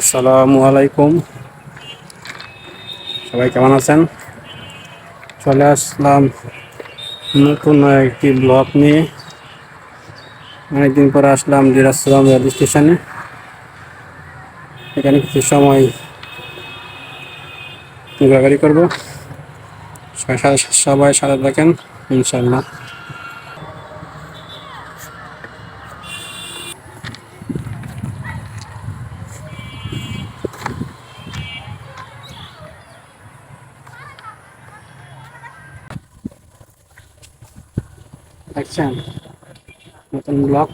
আসসালামু আলাইকুম। সবাই কেমন আছেন? চলে আসলাম নতুন একটি ব্লগ নিয়ে। অনেকদিন পরে আসলাম দিরাসালাম রেল স্টেশনে। এখানে কিছু সময় ঘোরাঘুরি করব। সবাই সাথে থাকেন ইনশাল্লাহ দেখছেন নতুন ব্লগ।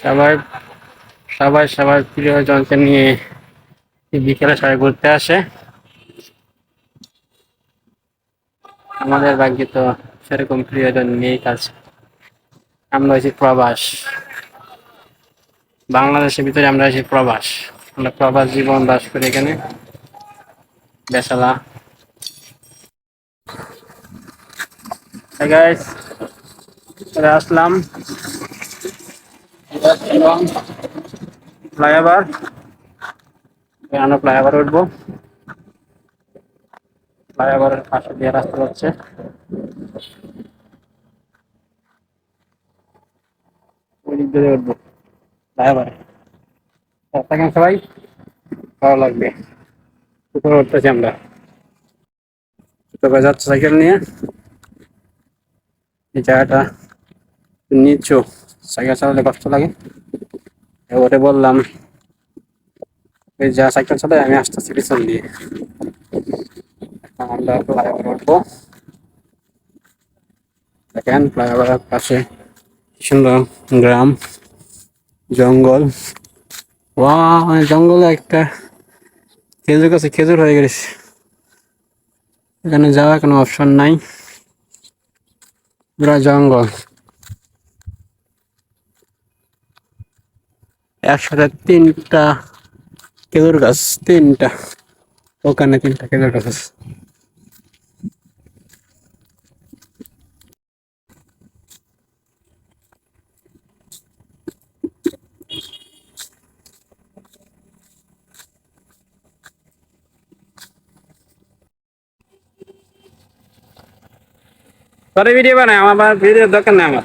সবাই সবাই সবাই প্রিয়জনকে নিয়ে বিকেলে সবাই ঘুরতে আসে। আমাদের ভাগ্যে তো সেরকম প্রিয়জন নেই কাজ আমরা হচ্ছি প্রবাস। বাংলাদেশের ভিতরে আমরা আছি প্রবাস। আমরা প্রবাস জীবন বাস করি এখানে। বেসালা। আসলাম। ফ্লাইওভার। ফ্লাইওভার উঠবো। ফ্লাইওভারের পাশে দিয়ে রাস্তা যাচ্ছে। ওই দিক দিয়ে উঠবো। ফ্লাইওভারে থাকেন সবাই? ভালো লাগবে। উপরে উঠতেছি আমরা। তবে যাচ্ছে সাইকেল নিয়ে। এই জায়গাটা নিচু। সাইকেল চালালে কষ্ট লাগে। ওরে বললাম, এই যা সাইকেল চালাই আমি আসতেছি পিছন দিয়ে। আমরা ফ্লাইওভার উঠবো। দেখেন, ফ্লাইওভারের পাশে সুন্দর গ্রাম। জঙ্গল। ওয়া জঙ্গলে একটা খেজুর গাছে খেজুর হয়ে গেছে। এখানে যাওয়ার কোনো অপশন নাই। পুরা জঙ্গল। একসাথে তিনটা খেজুর গাছ, তিনটা। ওখানে তিনটা খেজুর গাছ আছে। পরে ভিডিও বানায় আমার ভিডিও দরকার নেই আমার।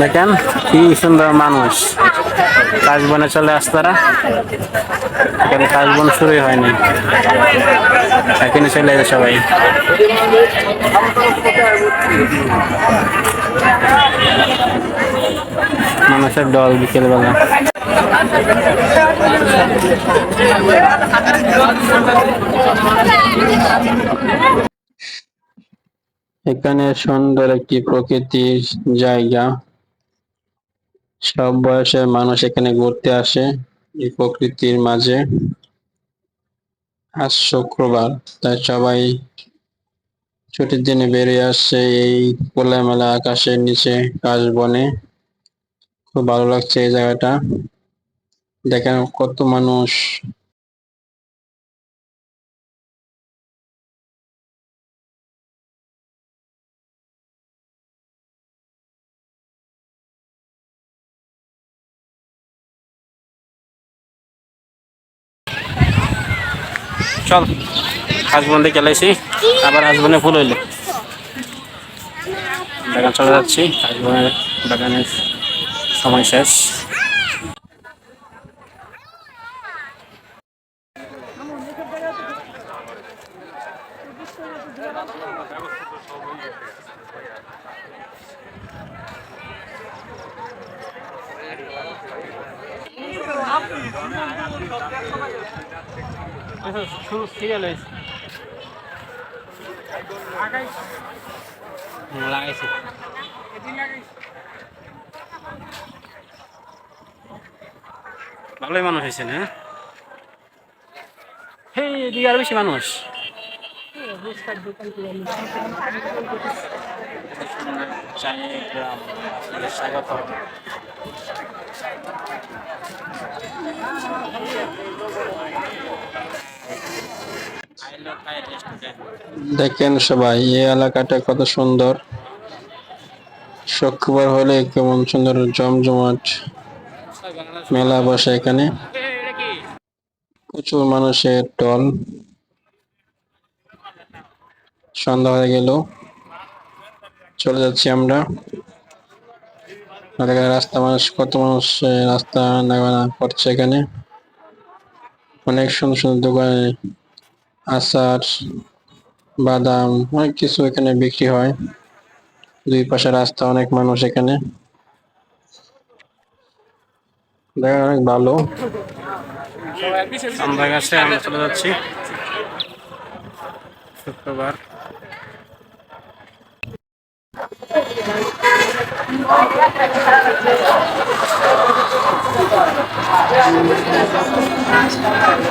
দেখেন কি সুন্দর মানুষ। কাজ বনে চলে আসছে তারা। এখানে কাজ বন শুরুই হয়নি। এখানে চলে যায় সবাই। মানুষের দল বিকেলবেলা। এখানে সুন্দর একটি প্রকৃতির জায়গা। সব বয়সের মানুষ এখানে ঘুরতে আসে এই প্রকৃতির মাঝে। আজ শুক্রবার, তাই সবাই ছুটির দিনে বেরিয়ে আসছে এই খোলামেলা আকাশের নিচে কাশবনে খুব ভালো লাগছে এই জায়গাটা। দেখেন কত মানুষ চল হাজবন্ডে গেলাইছি আবার হাজবন্ডে ফুল হইল। এখন চলে যাচ্ছি কাশবনের বাগানের সময় শেষ। শুরু সিরিয়াল হয়েছে লাগাইছি ভালোই মানুষ হয়েছে না? হেই এদিকে আরও বেশি মানুষ। স্বাগত দেখেন সবাই, এই এলাকাটা কত সুন্দর। শুক্রবার হলে কেমন সুন্দর জমজমাট মেলা বসে এখানে। প্রচুর মানুষের দল সন্ধ্যা হয়ে গেল। চলে যাচ্ছি আমরা। রাস্তা মানুষ, কত মানুষ রাস্তা করছে এখানে। অনেক সুন্দর সুন্দর দোকানে আচার, বাদাম, অনেক কিছু এখানে বিক্রি হয়। দুই পাশে রাস্তা, অনেক মানুষ এখানে। দেখা অনেক ভালো। শুক্রবার।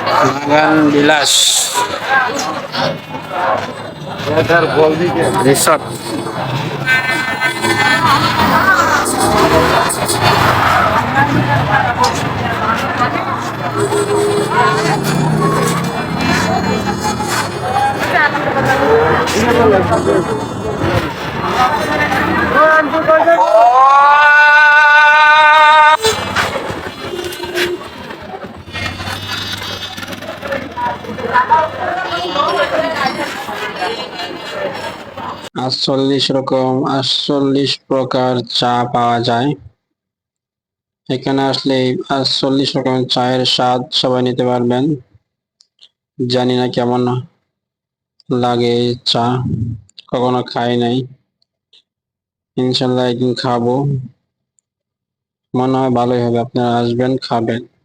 Mangan bilas. Dadar boldi ke resort. Oh, আটচল্লিশ রকম, আটচল্লিশ প্রকার চা পাওয়া যায়। এখানে আসলে আটচল্লিশ রকমের চায়ের স্বাদ সবাই নিতে পারবেন। জানি না কেমন লাগে চা। কখনো খাই নাই। ইনশাল্লাহ একদিন খাব। মনে হয় ভালোই হবে, আপনারা আসবেন, খাবেন।